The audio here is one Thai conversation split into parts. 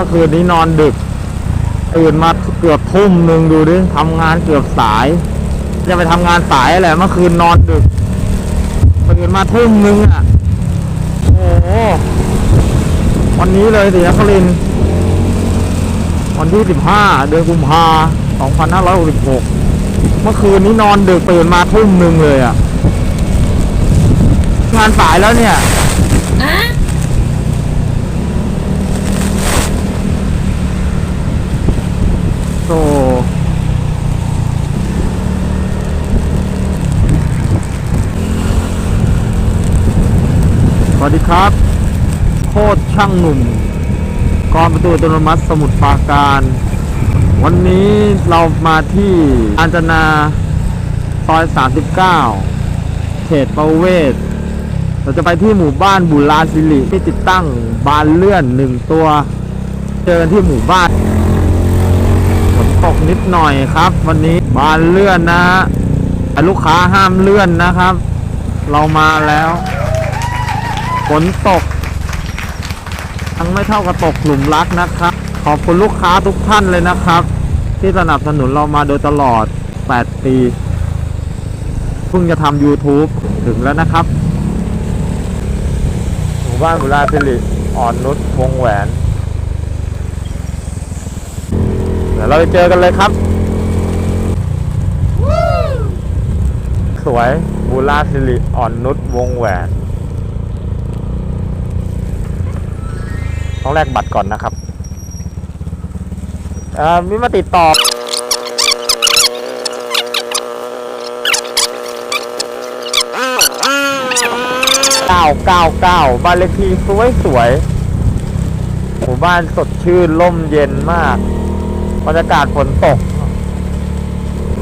มื่อคืนนี้นอนดึก ตื่นมาเกือบทุ่มหนึ่งดูดิทำงานเกือบสาย จะไปทำงานสายแหละเมื่อคืนนอนดึกตื่นมาทุ่มหนึ่งอะ โอ้โหวันนี้เลยสินครินวันที่15เดือนกุมภา2566เมื่อคืนนี้นอนดึกตื่นมาทุ่มหนึ่งเลยอะ งานสายแล้วเนี่ย โอ้สวัสดีครับ โคตรช่างหนุ่มกองประตูอัตโนมัติสมุทรปราการ วันนี้เรามาที่อาญจนาซอย 39 เขตประเวศ เราจะไปที่หมู่บ้านบุราสิริที่ติดตั้งบานเลื่อนหนึ่งตัว เจอกันที่หมู่บ้าน ตกนิดหน่อยครับ วันนี้บานเลื่อนนะลูกค้าห้ามเลื่อนนะครับ เรามาแล้วฝนตกยังไม่เท่ากับตกหลุมรักนะครับ ขอบคุณลูกค้าทุกท่านเลยนะครับ ที่สนับสนุนเรามาโดยตลอด 8 ปีเพิ่งจะทำ YouTube ถึงแล้วนะครับหมู่บ้านบุราสิริอ่อนนุชวงแหวน เดี๋ยวเราไปเจอกันเลยครับ สวยบูราสิริอ่อนนุชวงแหวนต้องแลกบัตรก่อนนะครับอ่อมีมาติดต่อ999บ้านเลขที่สวยสวยหมู่บ้านสดชื่นร่มเย็นมาก บรรยากาศฝนตก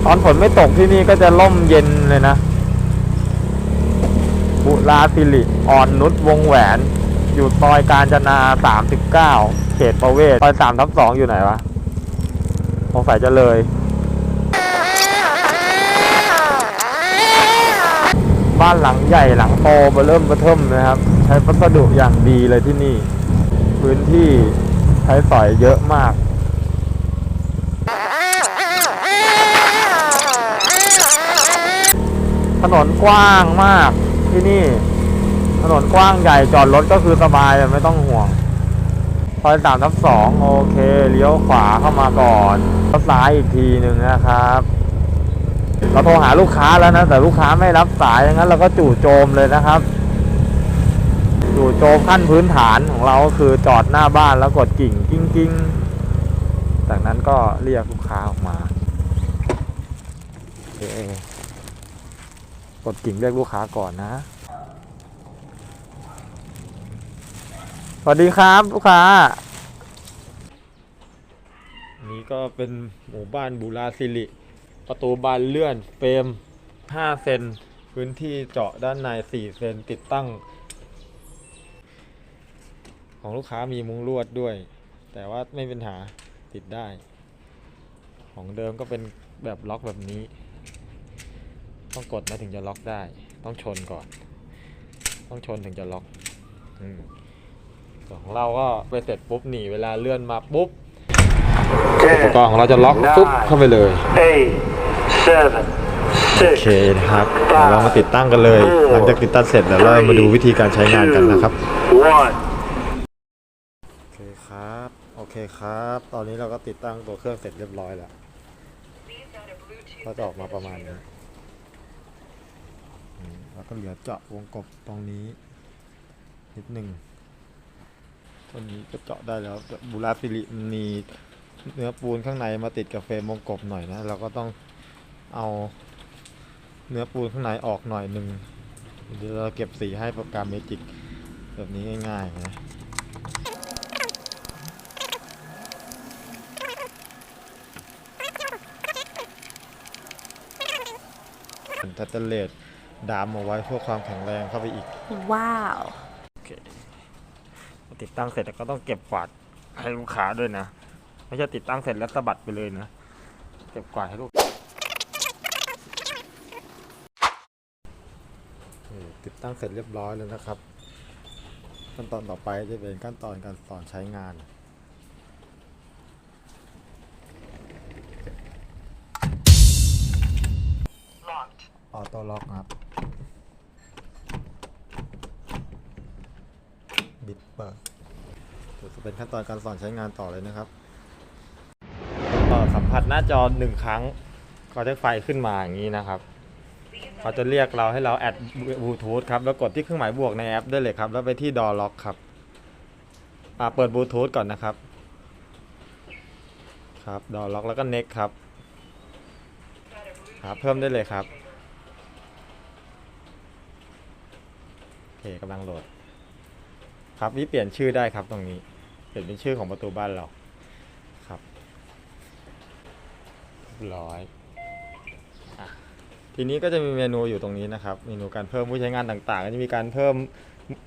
ตอนฝนไม่ตกที่นี่ก็จะร่มเย็นเลยนะบุราสิริอ่อนนุชวงแหวน อยู่ซอยการจนา39เขตประเวศซอย3ทับ2อยู่ไหนวะสงสัยจะเลยบ้านหลังใหญ่หลังโตเบอเริ่มเบอเทิมนะครับ ใช้วัสดุอย่างดีเลยที่นี่ พื้นที่ใช้สอยเยอะมาก ถนนกว้างมากที่นี่ ถนนกว้างใหญ่จอดรถก็คือสบายไม่ต้องห่วงซอยสามทับสองโอเคเลี้ยวขวาเข้ามาก่อนแล้วซ้ายอีกทีหนึ่งนะครับ เราโทรหาลูกค้าแล้วนะ แต่ลูกค้าไม่รับสายอย่างนั้นเราก็จู่โจมเลยนะครับ จู่โจมขั้นพื้นฐานของเราก็คือจอดหน้าบ้านแล้วกดกิ่งกิ้งกิ้งจากนั้นก็เรียกลูกค้าออกมาโอเค กดกิ่งเรียกลูกค้าก่อนนะ สวัสดีครับลูกค้า นี่ก็เป็นหมู่บ้านบูราสิริ ประตูบานเลื่อนเฟรม 5 เซน พื้นที่เจาะด้านใน 4 เซนติดตั้ง ของลูกค้ามีมุ้งลวดด้วย แต่ว่าไม่เป็นปัญหาติดได้ ของเดิมก็เป็นแบบล็อกแบบนี้ ต้องกดนะถึงจะล็อกได้ ต้องชนก่อน ต้องชนถึงจะล็อกอืมส่วนของเราก็ไปเสร็จปุ๊บหนีเวลาเลื่อนมาปุ๊บอุปกรณ์ของเราจะล็อกปุ๊บเข้าไปเลย eight, seven, โอ six, เคนะครับเดี๋ยวเรามาติดตั้งกันเลย หลังจากติดตั้งเสร็จแล้วเรามาดูวิธีการใช้งานกันนะครับ one. โอเคครับ โอเคครับ ตอนนี้เราก็ติดตั้งตัวเครื่องเสร็จเรียบร้อยแล้ว ก็จะออกมาประมาณนี้อืม แล้วก็เหลือเจาะวงกบตรงนี้ นิดหนึ่งตัวนี้ก็เจาะได้แล้วบูราฟิลิมีเนื้อปูนข้างในมาติดกับเฟรมวงกบหน่อยนะ เราก็ต้องเอาเนื้อปูนข้างในออกหน่อยหนึ่งเดี๋ยวเราเก็บสีให้โปรแกรมเมจิกแบบนี้ง่ายๆนะทัตเตเลต ดามเอาไว้เพื่อความแข็งแรงเข้าไปอีก ว้าวโอเคติดตั้งเสร็จแล้วก็ต้องเก็บกวาดให้ลูกค้าด้วยนะ ไม่ใช่ติดตั้งเสร็จแล้วสะบัดไปเลยนะ เก็บกวาดให้ลูกติดตั้งเสร็จเรียบร้อยแล้วนะครับ ขั้นตอนต่อไปจะเป็นขั้นตอนการสอนใช้งานออโต้ล็อกครับ บิดเปิดเดี๋ยวจะเป็นขั้นตอนการสอนใช้งานต่อเลยนะครับต่อสัมผัสหน้าจอหนึ่งครั้งก็จะไฟขึ้นมาอย่างนี้นะครับเขาจะเรียกเราให้เราแอดบลูทูธครับแล้วกดที่เครื่องหมายบวกในแอปได้เลยครับ แล้วไปที่ดอล็อกครับเปิดบลูทูธก่อนนะครับ ครับดอล็อกแล้วก็เน็กครับครับเพิ่มได้เลยครับโอเคกำลังโหลด ครับนี่เปลี่ยนชื่อได้ครับตรงนี้ เปลี่ยนเป็นชื่อของประตูบ้านเราครับร้อยทีนี้ก็จะมีเมนูอยู่ตรงนี้นะครับเมนูการเพิ่มผู้ใช้งานต่างๆก็จะมีการเพิ่ม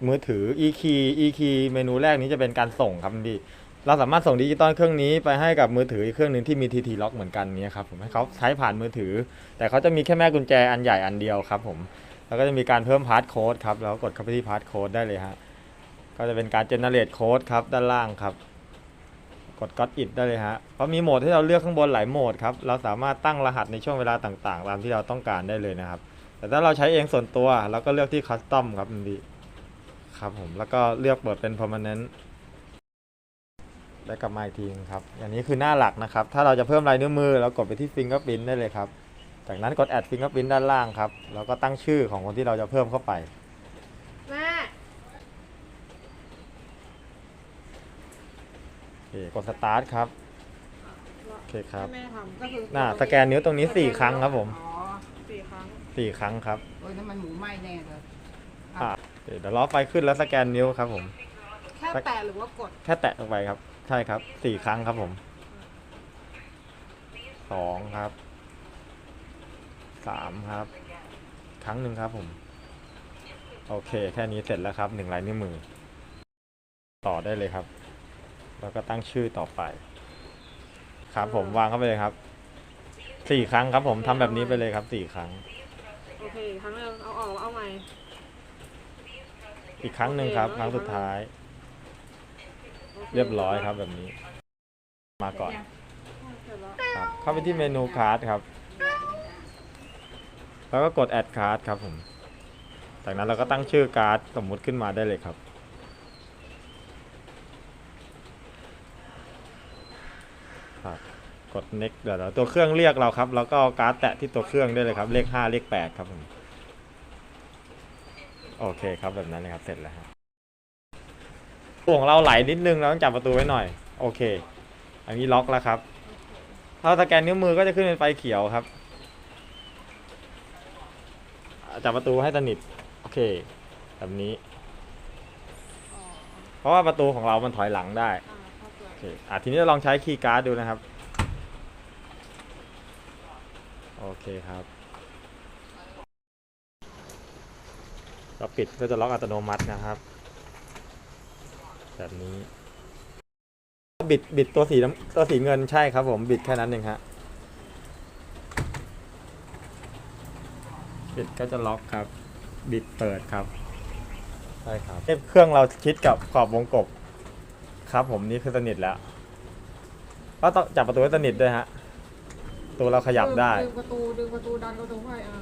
มือถือ e key e key เมนูแรกนี้จะเป็นการส่งครับพี่เราสามารถส่งดิจิตอลเครื่องนี้ไปให้กับมือถืออีกเครื่องหนึ่งที่มี TT lock เหมือนกันนี้ครับผมให้เขาใช้ผ่านมือถือ แต่เขาจะมีแค่แม่กุญแจอันใหญ่อันเดียวครับผมแล้วก็จะมีการเพิ่มพาสโค้ดครับแล้วกดเข้าไปที่พาสโค้ดได้เลยฮะ ก็จะเป็นการเจเนเรตโค้ดครับ ด้านล่างครับ กด Got It ได้เลยฮะ เพราะมีโหมดที่เราเลือกข้างบนหลายโหมดครับ เราสามารถตั้งรหัสในช่วงเวลาต่างๆ ตามที่เราต้องการได้เลยนะครับ แต่ถ้าเราใช้เองส่วนตัวเราก็เลือกที่ Custom ครับมันดีครับผม แล้วก็เลือกเปิดเป็น Permanent ได้กลับมาอีกทีนึงครับ อย่างนี้คือหน้าหลักนะครับ ถ้าเราจะเพิ่มลายนิ้วมือเรากดไปที่ Fingerprint ได้เลยครับ จากนั้นกด Add Fingerprint ด้านล่างครับ แล้วก็ตั้งชื่อของคนที่เราจะเพิ่มเข้าไป แม่ โอ เคกด Start ครับ โอเคครับให้แม่ทำก็คือหน้าสแกนนิ้วตรงนี้4ครั้งครับผมอ๋อสี่ครั้ง4ครั้งครับโอ้ยน้ำมันหมูไหม้แน่เลยอะเดี๋ยวล้อไฟขึ้นแล้วสแกนนิ้วครับผม แค่แตะหรือว่ากดแค่แตะลงไปครับ ใช่ครับสี่ครั้งครับผมสองครับสามครับ ครั้งหนึ่งครับผม โอเค แค่นี้เสร็จแล้วครับหนึ่งลายนิ้วมือ ต่อได้เลยครับ แล้วก็ตั้งชื่อต่อไป ครับผมวางเข้าไปเลยครับสี่ครั้งครับผมทำแบบนี้ไปเลยครับสี่ครั้ง โอเคครั้งหนึงเอาออกแล้วเอาใหม่ อีกครั้งหนึ่งครับ ครั้งสุดท้าย โคเรียบร้อยครับแบบนี้ มาก่อนเสร็จแล้วครับ เข้าไปที่เมนูคาร์ดครับ แล้วก็กดแอดคาร์ดครับผม จากนั้นเราก็ตั้งชื่อการ์ดสมมุติขึ้นมาได้เลยครับครับ กด next เดี๋ยวเราตัวเครื่องเรียกเราครับ แล้วก็เอาการ์ดแตะที่ตัวเครื่องได้เลยครับ เลข5เลข8ครับผมโอเคครับแบบนั้นเลยครับเสร็จแล้วครับตัวของเราไหลนิดนึงเราต้องจับประตูไว้หน่อย โอเค อันนี้ล็อกแล้วครับถ้าสแกนนิ้วมือก็จะขึ้นเป็นไฟเขียวครับจับประตูให้สนิทโอเคแบบนี้ เพราะว่าประตูของเรามันถอยหลังได้อ่าเข้าใจโอเคอะทีนี้เราลองใช้คีย์การ์ดดูนะครับ โอ เคครับเราปิดก็จะล็อกอัตโนมัตินะครับ แบบนี้ บิดบิดตัวสีน้ำตัวสีเงินใช่ครับ ผมบิดแค่นั้นเองฮะบิดก็จะล็อกครับ บิดเปิดครับใช่ครับเครื่องเราชิดกับขอบวงกบครับ ผมนี่คือสนิทแล้วก็ต้องจับประตูให้สนิทด้วยฮะ ตัวเราขยับได้ ดึงประตูดึงประตูดันประตูให้อ่า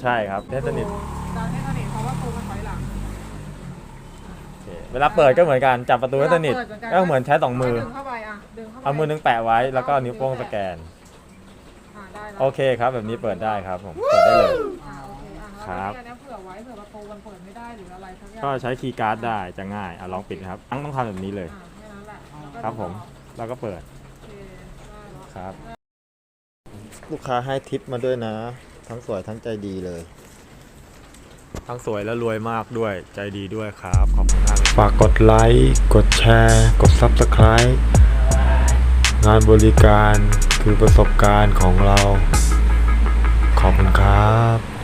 ใช่ครับให้สนิทดันให้สนิทเพราะว่าประตูมันถอยหลังโอเคเวลาเปิดก็เหมือนกันจับประตูให้สนิทเวลาเปิดเหมือนกันก็เหมือนใช้สองมือ ดึงเข้าไปอะดึงเข้าไปเอามือนึงแปะไว้แล้วก็นิ้วโป้งสแกน อ่าได้แล้วโอเคครับ แบบนี้เปิดได้ครับผมเปิดได้เลย อ่าโอเคอะครับแล้วเนี่ยเผื่อไว้เผื่อประตูมันเปิดไม่ได้หรืออะไรทั้งอย่างก็ใช้คีย์การ์ดได้จะง่ายอะลองปิดนะครับต้องต้องทำแบบนี้เลย อ่าแค่นั้นแหละแล้วก็ครับผมดึงออกแล้วก็เปิดโอเคได้แล้วครับ ลูกค้าให้ทิปมาด้วยนะ ทั้งสวยทั้งใจดีเลย ทั้งสวยและรวยมากด้วยใจดีด้วยครับ ขอบคุณมากฝากกดไลค์กดแชร์ กด Subscribe งานบริการคือประสบการณ์ของเรา ขอบคุณครับ